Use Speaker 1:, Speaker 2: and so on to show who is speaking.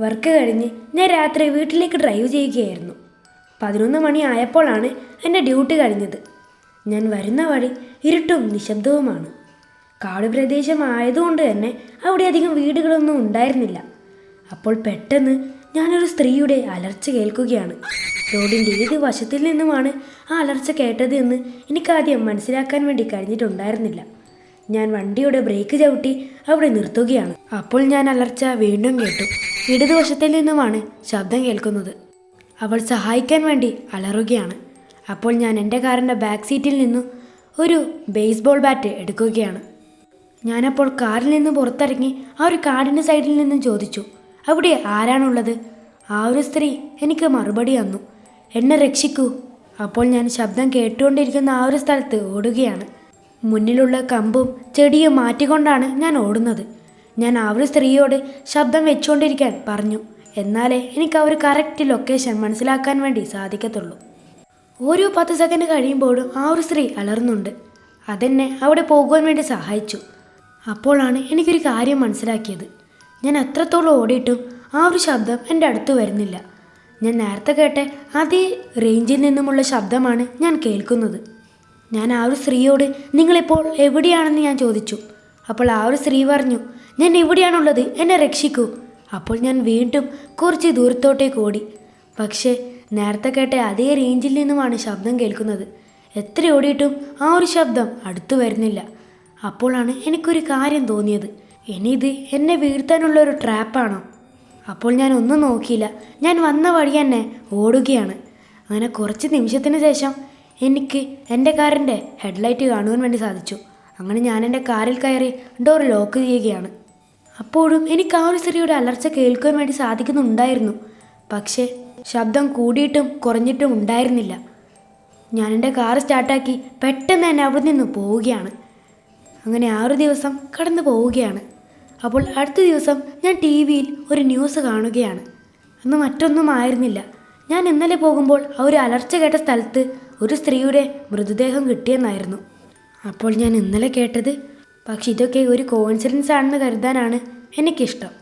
Speaker 1: Work കഴിഞ്ഞ് ഞാൻ രാത്രി വീട്ടിലേക്ക് ഡ്രൈവ് ചെയ്യുകയായിരുന്നു. പതിനൊന്ന് മണി ആയപ്പോഴാണ് എന്റെ ഡ്യൂട്ടി കഴിഞ്ഞത്. ഞാൻ വരുന്ന വഴി ഇരുട്ടും നിശബ്ദവുമാണ്. കാട് പ്രദേശമായതുകൊണ്ട് തന്നെ അവിടെ അധികം വീടുകളൊന്നും ഉണ്ടായിരുന്നില്ല. അപ്പോൾ പെട്ടെന്ന് ഞാനൊരു സ്ത്രീയുടെ അലർച്ച കേൾക്കുകയാണ്. റോഡിന്റെ ഏത് വശത്തിൽ നിന്നുമാണ് ആ അലർച്ച കേട്ടത് എന്ന് എനിക്കാദ്യം മനസ്സിലാക്കാൻ വേണ്ടി കഴിഞ്ഞിട്ടുണ്ടായിരുന്നില്ല. ഞാൻ വണ്ടിയുടെ ബ്രേക്ക് ചവിട്ടി അവിടെ നിർത്തുകയാണ്. അപ്പോൾ ഞാൻ അലർച്ച വീണ്ടും കേട്ടു. ഇടതുവശത്തിൽ നിന്നുമാണ് ശബ്ദം കേൾക്കുന്നത്. അവൾ സഹായിക്കാൻ വേണ്ടി അലറുകയാണ്. അപ്പോൾ ഞാൻ എന്റെ കാറിന്റെ ബാക്ക് സീറ്റിൽ നിന്നും ഒരു ബേസ്ബോൾ ബാറ്റ് എടുക്കുകയാണ്. ഞാനപ്പോൾ കാറിൽ നിന്ന് പുറത്തിറങ്ങി ആ ഒരു കാടിന്റെ സൈഡിൽ നിന്ന് ചോദിച്ചു അവിടെ ആരാണുള്ളത്? ആ ഒരു സ്ത്രീ എനിക്ക് മറുപടി തന്നു. എന്നെ രക്ഷിക്കൂ. അപ്പോൾ ഞാൻ ശബ്ദം കേട്ടുകൊണ്ടിരിക്കുന്ന ആ ഒരു സ്ഥലത്ത് ഓടുകയാണ്. മുന്നിലുള്ള കമ്പും ചെടിയും മാറ്റിക്കൊണ്ടാണ് ഞാൻ ഓടുന്നത്. ഞാൻ ആ ഒരു സ്ത്രീയോട് ശബ്ദം വെച്ചുകൊണ്ടിരിക്കാൻ പറഞ്ഞു. എന്നാലേ എനിക്ക് ആ ഒരു കറക്റ്റ് ലൊക്കേഷൻ മനസ്സിലാക്കാൻ വേണ്ടി സാധിക്കത്തുള്ളൂ. ഓരോ പത്ത് സെക്കൻഡ് കഴിയുമ്പോഴും ആ ഒരു സ്ത്രീ അലർന്നുണ്ട് അതെന്നെ അവിടെ പോകുവാൻ വേണ്ടി സഹായിച്ചു. അപ്പോഴാണ് എനിക്കൊരു കാര്യം മനസ്സിലാക്കിയത്. ഞാൻ എത്രത്തോളം ഓടിയിട്ടും ആ ഒരു ശബ്ദം എന്റെ അടുത്ത് വരുന്നില്ല. ഞാൻ നേരത്തെ കേട്ട അതേ റേഞ്ചിൽ നിന്നുമുള്ള ശബ്ദമാണ് ഞാൻ കേൾക്കുന്നത്. ഞാൻ ആ ഒരു സ്ത്രീയോട് നിങ്ങളിപ്പോൾ എവിടെയാണെന്ന് ഞാൻ ചോദിച്ചു. അപ്പോൾ ആ ഒരു സ്ത്രീ പറഞ്ഞു ഞാൻ എവിടെയാണുള്ളത്? എന്നെ രക്ഷിക്കൂ. അപ്പോൾ ഞാൻ വീണ്ടും കുറച്ച് ദൂരത്തോട്ടേക്ക് ഓടി. പക്ഷേ നേരത്തെ കേട്ട അതേ റേഞ്ചിൽ നിന്നുമാണ് ശബ്ദം കേൾക്കുന്നത്. എത്ര ഓടിയിട്ടും ആ ഒരു ശബ്ദം അടുത്തു വരുന്നില്ല. അപ്പോഴാണ് എനിക്കൊരു കാര്യം തോന്നിയത്. ഇനി ഇത് എന്നെ വീഴ്ത്താനുള്ള ഒരു ട്രാപ്പാണോ? അപ്പോൾ ഞാൻ ഒന്നും നോക്കിയില്ല. ഞാൻ വന്ന വഴി തന്നെ ഓടുകയാണ്. അങ്ങനെ കുറച്ച് നിമിഷത്തിന് ശേഷം എനിക്ക് എന്റെ കാറിന്റെ ഹെഡ്ലൈറ്റ് കാണുവാൻ വേണ്ടി സാധിച്ചു. അങ്ങനെ ഞാൻ എന്റെ കാറിൽ കയറി ഡോർ ലോക്ക് ചെയ്യുകയാണ്. അപ്പോഴും എനിക്ക് ആ ഒരു സ്ത്രീയുടെ അലർച്ച കേൾക്കുവാൻ വേണ്ടി സാധിക്കുന്നുണ്ടായിരുന്നു. പക്ഷേ ശബ്ദം കൂടിയിട്ടും കുറഞ്ഞിട്ടും ഉണ്ടായിരുന്നില്ല. ഞാൻ എന്റെ കാർ സ്റ്റാർട്ടാക്കി പെട്ടെന്ന് തന്നെ അവിടെ നിന്ന് പോവുകയാണ്. അങ്ങനെ ആ ഒരു ദിവസം കടന്നു പോവുകയാണ്. അപ്പോൾ അടുത്ത ദിവസം ഞാൻ ടി വിയിൽ ഒരു ന്യൂസ് കാണുകയാണ്. അന്ന് മറ്റൊന്നും ആയിരുന്നില്ല. ഞാൻ ഇന്നലെ പോകുമ്പോൾ ആ ഒരു അലർച്ച കേട്ട സ്ഥലത്ത് ഒരു സ്ത്രീയുടെ മൃതദേഹം കിട്ടിയെന്നായിരുന്നു. അപ്പോൾ ഞാൻ ഇന്നലെ കേട്ടത് പക്ഷെ ഇതൊക്കെ ഒരു കോയിൻസിഡൻസ് ആണെന്ന് കരുതാനാണ് എനിക്കിഷ്ടം.